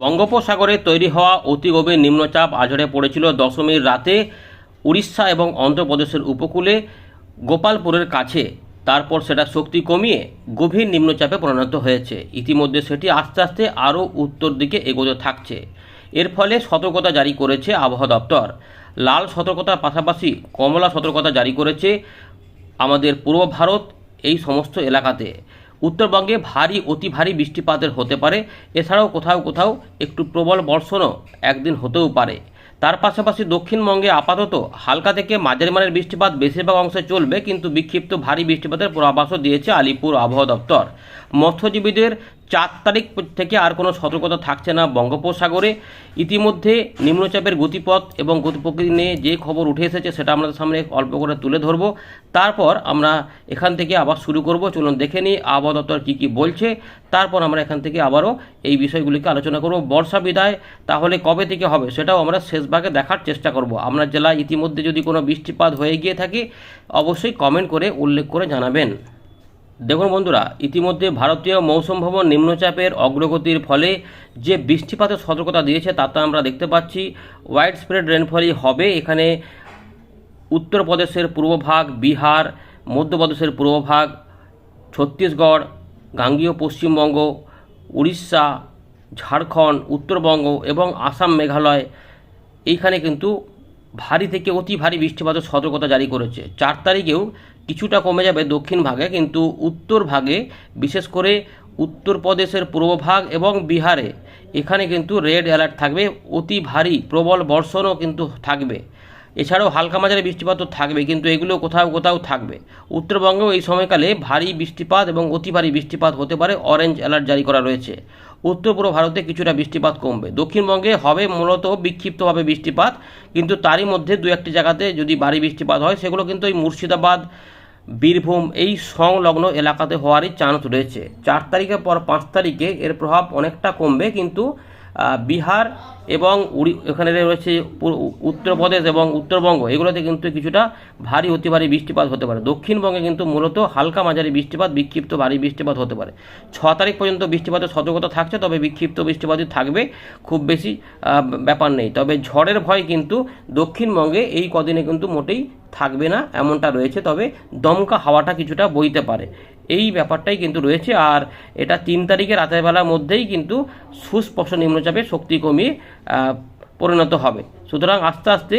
বঙ্গোপসাগরে তৈরি হওয়া অতি গভীর নিম্নচাপ আঝড়ে পড়েছিল দশমীর রাতে উড়িষ্যা এবং অন্ধ্রপ্রদেশের উপকূলে গোপালপুরের কাছে। তারপর সেটা শক্তি কমিয়ে গভীর নিম্নচাপে পরিণত হয়েছে। ইতিমধ্যে সেটি আস্তে আস্তে আরও উত্তর দিকে এগোতে থাকছে। এর ফলে সতর্কতা জারি করেছে আবহাওয়া দপ্তর। লাল সতর্কতার পাশাপাশি কমলা সতর্কতা জারি করেছে আমাদের পূর্ব ভারত এই সমস্ত এলাকাতে। উত্তরবঙ্গে ভারী, অতি ভারী বৃষ্টিপাতের হতে পারে। এছাড়াও কোথাও কোথাও একটু প্রবল বর্ষণও একদিন হতেও পারে। তার পাশাপাশি দক্ষিণবঙ্গে আপাতত হালকা থেকে মাঝারি মানের বৃষ্টিপাত বেশিরভাগ অংশে চলবে, কিন্তু বিক্ষিপ্ত ভারী বৃষ্টিপাতের পূর্বাভাসও দিয়েছে আলিপুর আবহাওয়া দপ্তর। মৎস্যজীবীদের চার তারিখ থেকে আর কোনো সতর্কতা থাকছে না বঙ্গোপসাগরে। ইতিমধ্যে নিম্নচাপের গতিপথ এবং গতিপ্রকৃতি নিয়ে যে খবর উঠে এসেছে সেটা আমাদের সামনে অল্প করে তুলে ধরব। তারপর আমরা এখান থেকে আবার শুরু করব। চলুন দেখে নিই আবহাওয়া দপ্তর কী কী বলছে। তারপর আমরা এখান থেকে আবারও এই বিষয়গুলিকে আলোচনা করব। বর্ষা বিদায়, তাহলে কবে থেকে হবে সেটাও আমরা শেষ ভাগে দেখার চেষ্টা করব। আপনার জেলায় ইতিমধ্যে যদি কোনো বৃষ্টিপাত হয়ে গিয়ে থাকে, অবশ্যই কমেন্ট করে উল্লেখ করে জানাবেন। দেখুন বন্ধুরা, ইতিমধ্যে ভারতীয় মৌসুম ভবন নিম্নচাপের অগ্রগতির ফলে যে বৃষ্টিপাতের সতর্কতা দিয়েছে তাতে আমরা দেখতে পাচ্ছি। ওয়াইড স্প্রেড রেনফলই হবে এখানে। উত্তরপ্রদেশের পূর্বভাগ বিহার, মধ্যপ্রদেশের পূর্বভাগ ছত্তিশগড়, গাঙ্গীয় পশ্চিমবঙ্গ, উড়িষ্যা, ঝাড়খণ্ড, উত্তরবঙ্গ এবং আসাম মেঘালয় এইখানে কিন্তু ভারী থেকে অতি ভারী বৃষ্টিপাতের সতর্কতা জারি করেছে। চার তারিখেও কিছুটা কমে যাবে দক্ষিণ ভাগে, কিন্তু উত্তর ভাগে, বিশেষ করে উত্তরপ্রদেশের পূর্বভাগ এবং বিহারে, এখানে কিন্তু রেড অ্যালার্ট থাকবে। অতি ভারী প্রবল বর্ষণও কিন্তু থাকবে। এছাড়াও হালকা মাঝারি বৃষ্টিপাত তো থাকবে, কিন্তু এগুলো কোথাও কোথাও থাকবে। উত্তরবঙ্গেও এই সময়কালে ভারী বৃষ্টিপাত এবং অতি ভারী বৃষ্টিপাত হতে পারে অরেঞ্জ অ্যালার্ট জারি করা রয়েছে। উত্তর পূর্ব ভারতে কিছুটা বৃষ্টিপাত কমবে। দক্ষিণবঙ্গে হবে মূলত বিক্ষিপ্তভাবে বৃষ্টিপাত, কিন্তু তারই মধ্যে দু একটি জায়গাতে যদি ভারী বৃষ্টিপাত হয়, সেগুলো কিন্তু এই মুর্শিদাবাদ বীরভূম এই সংলগ্ন এলাকাতে হওয়ারই চান্স রয়েছে। চার তারিখের পর পাঁচ তারিখে এর প্রভাব অনেকটা কমবে, কিন্তু বিহার এবং উড়ি, এখানে রয়েছে উত্তরপ্রদেশ এবং উত্তরবঙ্গ, এগুলোতে কিন্তু কিছুটা ভারী অতি ভারী বৃষ্টিপাত হতে পারে। দক্ষিণবঙ্গে কিন্তু মূলত হালকা মাঝারি বৃষ্টিপাত, বিক্ষিপ্ত ভারী বৃষ্টিপাত হতে পারে। ছ তারিখ পর্যন্ত বৃষ্টিপাতের সতর্কতা থাকছে, তবে বিক্ষিপ্ত বৃষ্টিপাতই থাকবে, খুব বেশি ব্যাপার নেই। তবে ঝড়ের ভয় কিন্তু দক্ষিণবঙ্গে এই কদিনে কিন্তু মোটেই থাকবে না, এমনটা রয়েছে, তবে দমকা হাওয়াটা কিছুটা বইতে পারে। এই ব্যাপারটাই কিন্তু রয়েছে, আর এটা তিন তারিখে রাতের বেলার মধ্যেই কিন্তু সুস্পষ্ট নিম্নচাপে শক্তি কমিয়ে পরিণত হবে। সুতরাং আস্তে আস্তে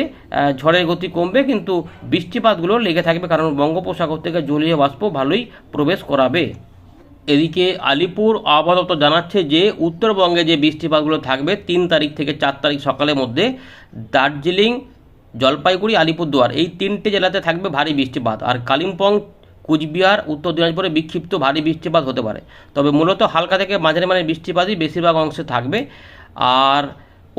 ঝড়ের গতি কমবে, কিন্তু বৃষ্টিপাতগুলো লেগে থাকবে, কারণ বঙ্গোপসাগর থেকে জলীয় বাষ্প ভালোই প্রবেশ করাবে। এদিকে আলিপুর আবহাওয়া জানাচ্ছে যে, উত্তরবঙ্গে যে বৃষ্টিপাতগুলো থাকবে, তিন তারিখ থেকে চার তারিখ সকালের মধ্যে, দার্জিলিং জলপাইগুড়ি, আলিপুরদুয়ার। এই তিনটে জেলাতে থাকবে ভারী বৃষ্টিপাত। আর কালিম্পং, কুচবিহার, উত্তর দিনাজপুরে বিক্ষিপ্ত ভারী বৃষ্টিপাত হতে পারে। তবে মূলত হালকা থেকে মাঝারি মানের বৃষ্টিপাতই বেশিরভাগ অংশে থাকবে। আর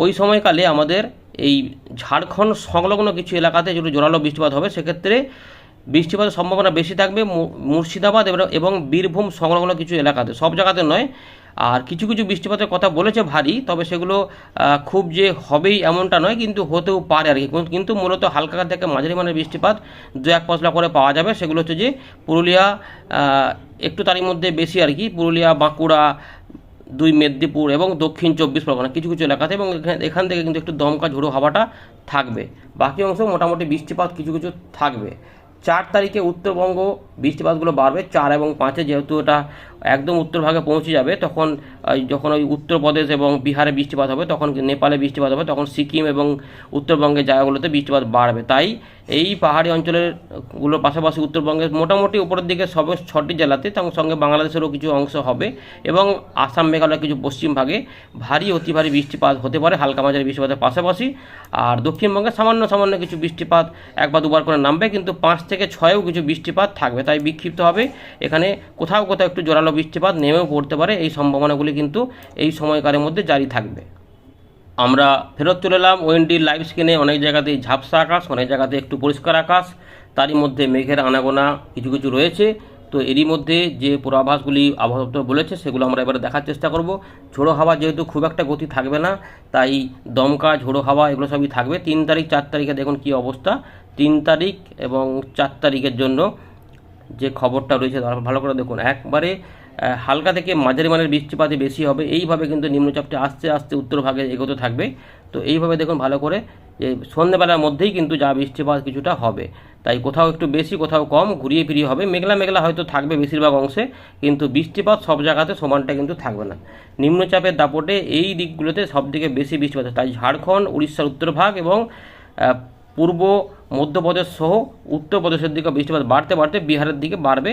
ওই সময়কালে আমাদের এই ঝাড়খণ্ড সংলগ্ন কিছু এলাকাতে যেগুলো জোরালো বৃষ্টিপাত হবে, সেক্ষেত্রে বৃষ্টিপাতের সম্ভাবনা বেশি থাকবে মুর্শিদাবাদ এবং বীরভূম সংলগ্ন কিছু এলাকাতে। সব জায়গাতে নয় আর কিছু কিছু বৃষ্টিপাতের কথা বলেছে ভারী, তবে সেগুলো খুব যে হবেই এমনটা নয়, কিন্তু হতেও পারে আর কি। কিন্তু- মূলত হালকা থেকে মাঝারি মানের বৃষ্টিপাত দু এক পশলা করে পাওয়া যাবে। সেগুলো হচ্ছে যে পুরুলিয়া একটু তারই মধ্যে বেশি আর কি। পুরুলিয়া, বাঁকুড়া, দুই মেদিনীপুর এবং দক্ষিণ চব্বিশ পরগনা, কিছু কিছু এলাকাতে এবং এখান থেকে কিন্তু একটু দমকা ঝোড়ো হাওয়াটা থাকবে। বাকি অংশ মোটামুটি বৃষ্টিপাত কিছু কিছু থাকবে। চার তারিখে উত্তরবঙ্গ বৃষ্টিপাতগুলো বাড়বে, চার এবং পাঁচে যেহেতু এটা একদম উত্তর ভাগে পৌঁছে যাবে, তখন যখন ওই উত্তরপ্রদেশ এবং বিহারে বৃষ্টিপাত হবে, তখন নেপালে বৃষ্টিপাত হবে, তখন সিকিম এবং উত্তরবঙ্গের জায়গাগুলোতে বৃষ্টিপাত বাড়বে। তাই এই পাহাড়ি অঞ্চলেরগুলোর পাশাপাশি উত্তরবঙ্গের মোটামুটি উপরের দিকে সব ছটি জেলাতে তার সঙ্গে বাংলাদেশেরও কিছু অংশ হবে এবং আসাম মেঘালয় কিছু পশ্চিম ভাগে ভারী, অতি ভারী বৃষ্টিপাত হতে পারে, হালকা মাঝারি বৃষ্টিপাতের পাশাপাশি। আর দক্ষিণবঙ্গে সামান্য সামান্য কিছু বৃষ্টিপাত একবার দুবার করে নামবে, কিন্তু পাঁচ থেকে ছয়েও কিছু বৃষ্টিপাত থাকবে। তাই বিক্ষিপ্ত হবে এখানে কোথাও কোথাও একটু জোরালো বৃষ্টিপাত নেমেও পড়তে পারে, এই সম্ভাবনাগুলি কিন্তু এই সময়কালের মধ্যে জারি থাকবে। আমরা ফেরত চলে এলাম ওয়েন্ডির লাইভ স্ক্রিনে অনেক জায়গাতেই ঝাপসা আকাশ, অনেক জায়গাতে একটু পরিষ্কার আকাশ, তারই মধ্যে মেঘের আনাগোনা কিছু কিছু রয়েছে। তো এরই মধ্যে যে পূর্বাভাসগুলি আবহাওয়া বলেছে, সেগুলো আমরা এবারে দেখার চেষ্টা করব। ঝোড়ো হাওয়া যেহেতু খুব একটা গতি থাকবে না, তাই দমকা, ঝোড়ো হাওয়া এগুলো সবই থাকবে। তিন তারিখ, চার তারিখে দেখুন কী অবস্থা। তিন তারিখ এবং চার তারিখের জন্য যে খবরটা রয়েছে ভালো করে দেখুন। একবারে হালকা থেকে মাঝারি মানের বৃষ্টিপাতই বেশি হবে। এইভাবে কিন্তু নিম্নচাপটি আস্তে আস্তে উত্তর ভাগে এগোতে থাকবে। তো এইভাবে দেখুন ভালো করে যে সন্ধ্যেবেলার মধ্যেই কিন্তু যা বৃষ্টিপাত কিছুটা হবে। তাই কোথাও একটু বেশি, কোথাও কম, ঘুরিয়ে ফিরিয়ে হবে। মেঘলা মেঘলা হয়তো থাকবে বেশিরভাগ অংশে, কিন্তু বৃষ্টিপাত সব জায়গাতে সমানটা কিন্তু থাকবে না। নিম্নচাপের দাপটে এই দিকগুলোতে সবথেকে বেশি বৃষ্টিপাত। তাই ঝাড়খণ্ড, উড়িষ্যার উত্তরভাগ এবং পূর্ব মধ্যপ্রদেশ সহ উত্তরপ্রদেশের দিকে বৃষ্টিপাত বাড়তে বাড়তে বিহারের দিকে বাড়বে।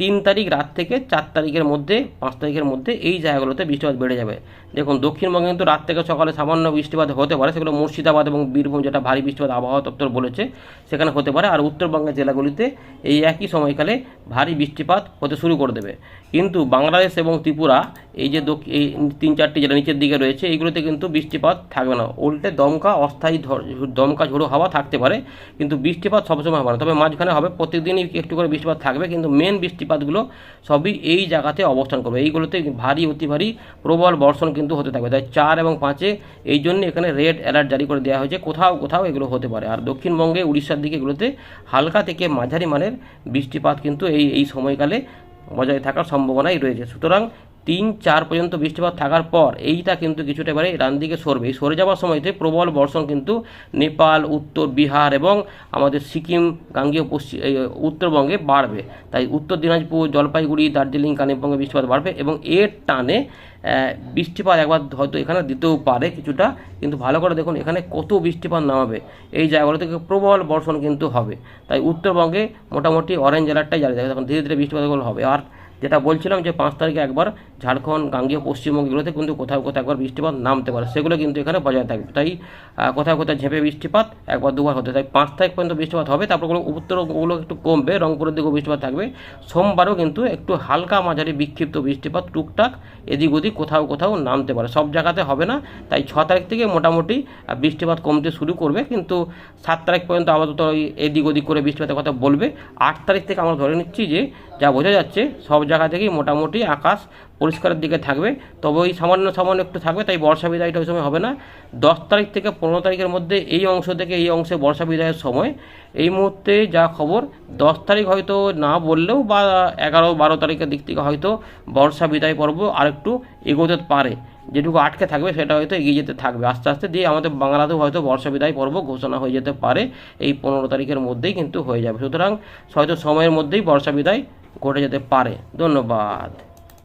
তিন তারিখ রাত থেকে চার তারিখের মধ্যে, পাঁচ তারিখের মধ্যে এই জায়গাগুলোতে বৃষ্টিপাত বেড়ে যাবে। দেখুন, দক্ষিণবঙ্গে কিন্তু রাত থেকে সকালে সামান্য বৃষ্টিপাত হতে পারে, সেগুলো মুর্শিদাবাদ এবং বীরভূম যেটা ভারী বৃষ্টিপাত আবহাওয়া দপ্তর বলেছে, সেখানে হতে পারে। আর উত্তরবঙ্গের জেলাগুলিতে এই একই সময়কালে ভারী বৃষ্টিপাত হতে শুরু করে দেবে। কিন্তু বাংলাদেশ এবং ত্রিপুরা, এই যে এই তিন চারটি জেলা নিচের দিকে রয়েছে এইগুলোতে কিন্তু বৃষ্টিপাত থাকবে না। উল্টে দমকা, অস্থায়ী দমকা ঝোড়ো হাওয়া থাকতে পারে। কিন্তু বৃষ্টিপাত সবসময় হবে না। তবে মাঝখানে হবে প্রত্যেকদিনই একটু করে বৃষ্টিপাত থাকবে, কিন্তু মেন বৃষ্টিপাতগুলো সবই এই জায়গাতে অবস্থান করবে। এইগুলোতে ভারী, অতি ভারী প্রবল বর্ষণ কিন্তু হতে থাকবে। তাই চার এবং পাঁচে এই জন্য এখানে রেড অ্যালার্ট জারি করে দেওয়া হয়েছে। কোথাও কোথাও এগুলো হতে পারে। আর দক্ষিণবঙ্গে উড়িষ্যার দিকে এগুলোতে হালকা থেকে মাঝারি মানের বৃষ্টিপাত কিন্তু এই এই সময়কালে বজায় থাকার সম্ভাবনাই রয়েছে। সুতরাং তিন চার পর্যন্ত বৃষ্টিপাত থাকার পর এইটা কিন্তু কিছুটা এবারে ডান দিকে সরবে। এই সরে যাওয়ার সময়তে প্রবল বর্ষণ কিন্তু নেপাল, উত্তর বিহার এবং আমাদের সিকিম, গাঙ্গীয় পশ্চিম উত্তরবঙ্গে বাড়বে। তাই উত্তর দিনাজপুর, জলপাইগুড়ি, দার্জিলিং, কালিম্পংয়ে বৃষ্টিপাত বাড়বে এবং এর টানে বৃষ্টিপাত একবার হয়তো এখানে দিতেও পারে কিছুটা, কিন্তু ভালো করে দেখুন এখানে কত বৃষ্টিপাত নামাবে। এই জায়গাগুলো থেকে প্রবল বর্ষণ কিন্তু হবে। তাই উত্তরবঙ্গে মোটামুটি অরেঞ্জ অ্যালার্টটাই জারি থাকবে তখন ধীরে ধীরে বৃষ্টিপাতগুলো হবে। আর যেটা বলছিলাম যে পাঁচ তারিখে একবার ঝাড়খণ্ড, গাঙ্গীয় পশ্চিমবঙ্গগুলোতে কিন্তু কোথাও কোথাও একবার বৃষ্টিপাত নামতে পারে। সেগুলো কিন্তু এখানে বজায় থাকবে। তাই কোথাও কোথাও ঝেঁপে বৃষ্টিপাত একবার দুবার হতে তাই পাঁচ তারিখ পর্যন্ত বৃষ্টিপাত হবে, তারপর উত্তরগুলো একটু কমবে, রংপুরের দিকেও বৃষ্টিপাত থাকবে। সোমবারও কিন্তু একটু হালকা মাঝারি বিক্ষিপ্ত বৃষ্টিপাত টুকটাক এদিক ওদিক কোথাও কোথাও নামতে পারে। সব জায়গাতে হবে না। তাই ছ তারিখ থেকে মোটামুটি বৃষ্টিপাত কমতে শুরু করবে। কিন্তু সাত তারিখ পর্যন্ত আপাতত এদিক ওদিক করে বৃষ্টিপাতের কথা বলবে। আট তারিখ থেকে আমরা ধরে নিচ্ছি যে, যা বোঝা যাচ্ছে, সব জায়গা থেকেই মোটামুটি আকাশ পরিষ্কারের দিকে থাকবে। তবে ওই সামান্য সামান্য একটু থাকবে, তাই বর্ষা বিদায়টা ওই সময় হবে না। দশ তারিখ থেকে পনেরো তারিখের মধ্যে এই অংশ থেকে এই অংশে বর্ষা বিদায়ের সময়। এই মুহূর্তে যা খবর, দশ তারিখ হয়তো না বললেও বা এগারো, বারো তারিখের দিক থেকে হয়তো বর্ষা বিদায় পর্ব আরেকটু এগোতে পারে। যেটুকু আটকে থাকবে সেটা হয়তো এগিয়ে যেতে থাকবে। আস্তে আস্তে দিয়ে আমাদের বাংলাতেও হয়তো বর্ষা বিদায় পর্ব ঘোষণা হয়ে যেতে পারে। এই পনেরো তারিখের মধ্যেই কিন্তু হয়ে যাবে। সুতরাং হয়তো সময়ের মধ্যেই বর্ষা বিদায় ঘটে যেতে পারে। ধন্যবাদ।